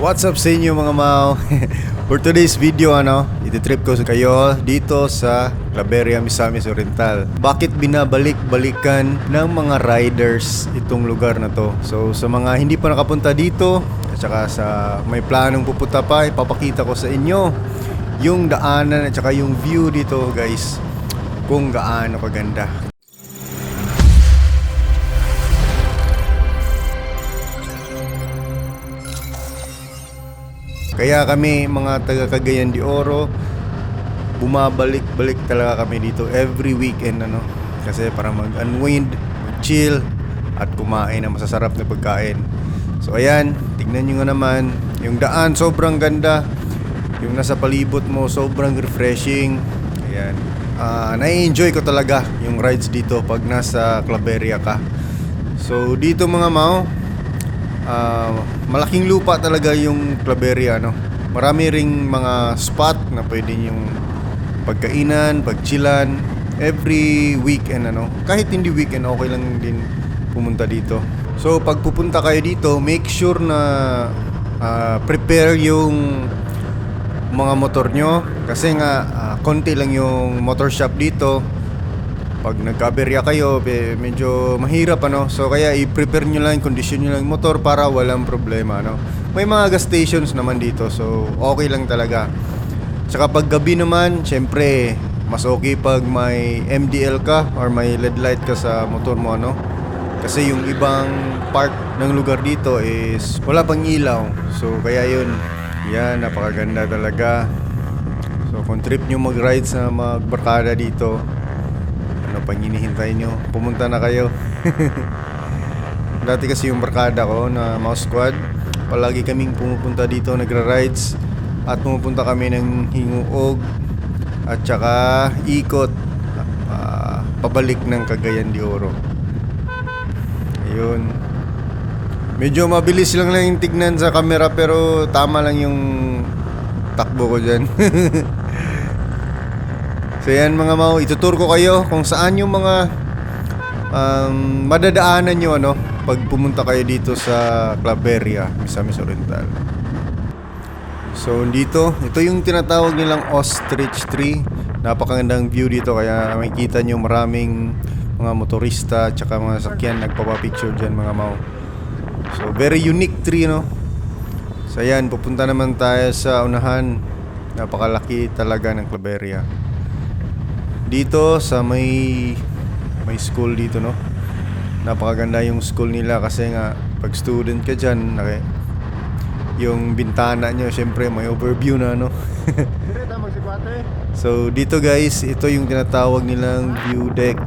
What's up sa inyo mga Mao? For today's video ano, ititrip ko sa kayo dito sa Claveria, Misamis Oriental. Bakit binabalik-balikan ng mga riders itong lugar na to? So sa mga hindi pa nakapunta dito, at saka sa may planong pupunta pa, ipapakita ko sa inyo yung daanan at saka yung view dito guys kung gaano kaganda. Kaya kami mga taga Cagayan de Oro bumabalik-balik talaga kami dito every weekend ano kasi para mag-unwind, mag-chill at kumain ng masasarap na pagkain. So ayan, tignan nyo nga naman yung daan sobrang ganda. Yung nasa palibot mo sobrang refreshing. Ayan. Ah, nai-enjoy ko talaga yung rides dito pag nasa Claveria ka. So dito mga mao, Ah, malaking lupa talaga yung Claveria no. Marami ring mga spot na pwede yung pagkainan, pagchilan every weekend ano. Kahit hindi weekend okay lang din pumunta dito. So pag pupunta kayo dito, make sure na ah, prepare yung mga motor nyo kasi nga ah, konti lang yung motor shop dito pag nagkaberya kayo, medyo mahirap ano. So kaya i-prepare nyo lang, kondisyon nyo lang yung motor para walang problema ano. May mga gas stations naman dito, so okay lang talaga. Tsaka pag gabi naman, syempre, mas okay pag may MDL ka or may LED light ka sa motor mo ano. Kasi yung ibang part ng lugar dito is wala pang ilaw. So kaya yun, yan, napakaganda talaga. So kung trip nyo mag-ride sa magbarkada dito, ano pang hinihintay nyo? Pumunta na kayo. Dati kasi yung barkada ko na mouse squad, palagi kaming pumupunta dito nagra-rides at pumupunta kami ng Hinguog at saka ikot ah, pabalik ng Cagayan de Oro. Ayun. Medyo mabilis lang lang yung tignan sa camera pero tama lang yung takbo ko dyan. So yan mga mau, itutur ko kayo kung saan yung mga um, madadaanan nyo ano, pag pumunta kayo dito sa Claveria, Misamis Oriental. So dito, ito yung tinatawag nilang ostrich tree. Napakagandang view dito kaya makikita nyo maraming mga motorista at saka mga sakyan nagpapapicture dyan mga mau. So very unique tree no. So yan, pupunta naman tayo sa unahan. Napakalaki talaga ng Claveria dito sa may may school dito no? Napakaganda yung school nila kasi nga pag student ka dyan naki, yung bintana nyo syempre may overview na no? So dito guys ito yung tinatawag nilang view deck.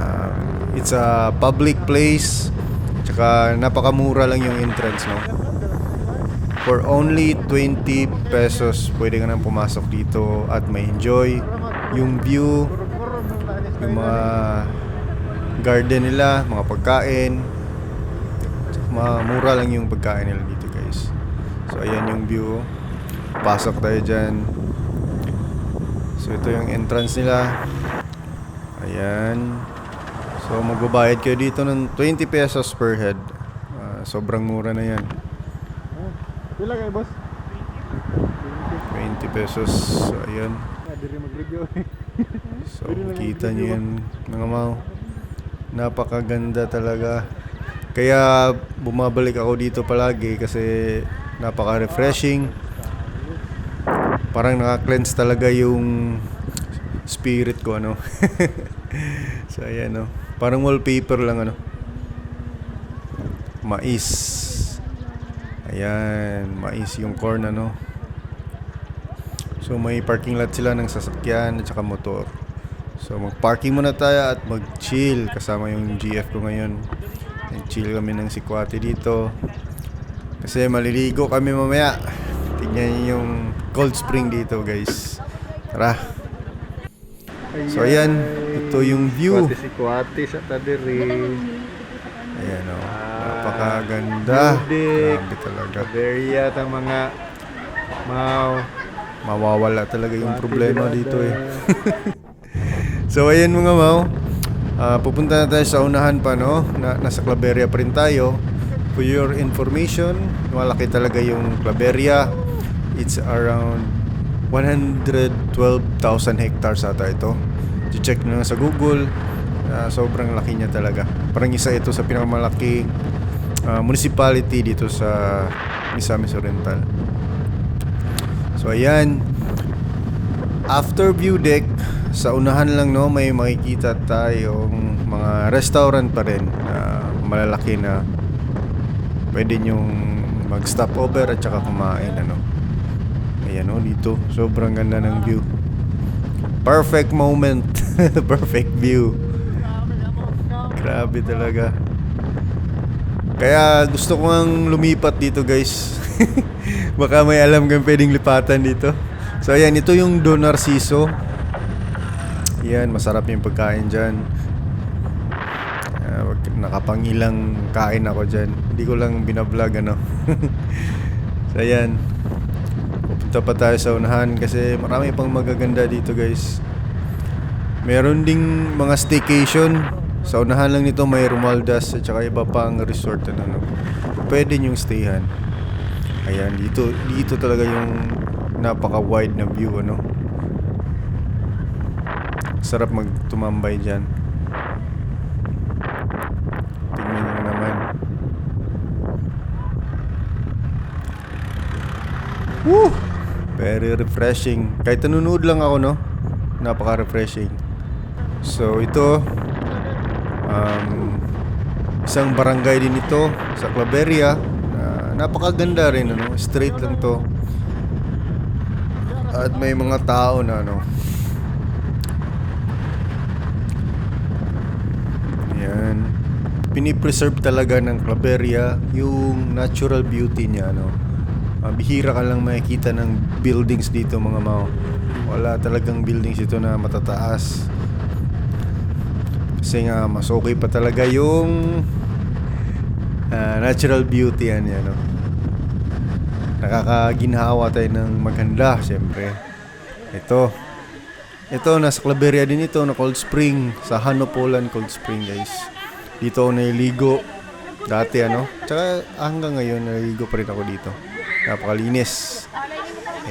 Ah, it's a public place tsaka napakamura lang yung entrance no? For only 20 pesos, pwede ka nang pumasok dito at may enjoy yung view, yung mga garden nila, mga pagkain. Mga mura lang yung pagkain nila dito guys. So ayan yung view. Pasok tayo dyan. So ito yung entrance nila. Ayan. So magbabayad kayo dito ng 20 pesos per head. Ah, sobrang mura na yan. Pila kayo, boss? 20 pesos. So, ayan. Diri mag-review. So, kita nyo yan, mga mau. Napakaganda talaga. Kaya, bumabalik ako dito palagi kasi napaka-refreshing. Parang naka-cleanse talaga yung spirit ko, ano. so, ayan, no. Parang wallpaper lang, ano. Mais. Ayan, mais yung corn, ano. So may parking lot sila ng sasakyan at saka motor. So mag-parking muna tayo at mag-chill kasama yung GF ko ngayon. Nag-chill kami ng sikwate dito. Kasi maliligo kami mamaya. Tingnan niyo yung cold spring dito guys. Tara. So ayan, ito yung view. Kuwati si kuwati sa tadiri. Ayan o. Ah, Napakaganda. Grabe talaga. Kaberia ta mga mau. Mawawala talaga yung problema dito eh. So ayan mga mau, Ah, pupunta na tayo sa unahan pa no, na, nasa Claveria pa rin tayo. For your information, malaki talaga yung Claveria. It's around 112,000 hectares ata ito. check nyo sa Google. Ah, sobrang laki niya talaga. Parang isa ito sa pinakamalaking ah, municipality dito sa Misamis Oriental. So ayan, after view deck, sa unahan lang no, may makikita tayong mga restaurant pa rin na malalaki na pwede nyong mag-stop over at saka kumain ano. Ayan o, dito. Sobrang ganda ng view. Perfect moment. Perfect view. Grabe talaga. Kaya gusto ko lumipat dito guys. Baka may alam kang pwedeng lipatan dito. So ayan, ito yung Don Narciso. Yan, masarap yung pagkain dyan. Wag- nakapangilang kain ako dyan. Hindi ko lang binablog ano. so ayan. Pupunta pa tayo sa unahan kasi marami pang magaganda dito guys. Meron ding mga staycation. Sa unahan lang nito may Romualdez at saka iba pang resort na ano. Pwede nyong stayhan. Ayan, dito dito talaga yung napaka-wide na view ano. Sarap magtumambay diyan. Tingnan nyo naman. Woo! Very refreshing. Kahit nanonood lang ako, no? Napaka-refreshing. So, ito, um, isang barangay din ito sa Claveria. Na napakaganda rin, ano? Straight lang to. At may mga tao na, ano, Yan. Pinipreserve talaga ng Claveria yung natural beauty niya, no? Ah, bihira ka lang makikita ng buildings dito, mga mao. Wala talagang buildings ito na matataas. Kasi nga, mas okay pa talaga yung ah, natural beauty yan, yan, no? Nakakaginhawa tayo ng maganda, siyempre. Ito, ito, nasa Claveria din ito, na Cold Spring. Sa Hanopolan Cold Spring, guys. Dito ako naliligo. Dati, ano. Tsaka hanggang ngayon, naliligo pa rin ako dito. Napakalinis.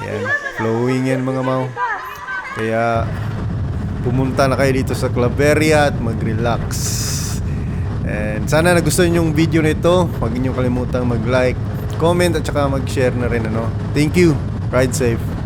Ayan. Flowing yan, mga mau. Kaya, pumunta na kayo dito sa Claveria at mag-relax. And sana nagustuhan yung video na ito. Huwag niyo kalimutang mag-like, comment at saka mag-share na rin ano. Thank you. Ride safe.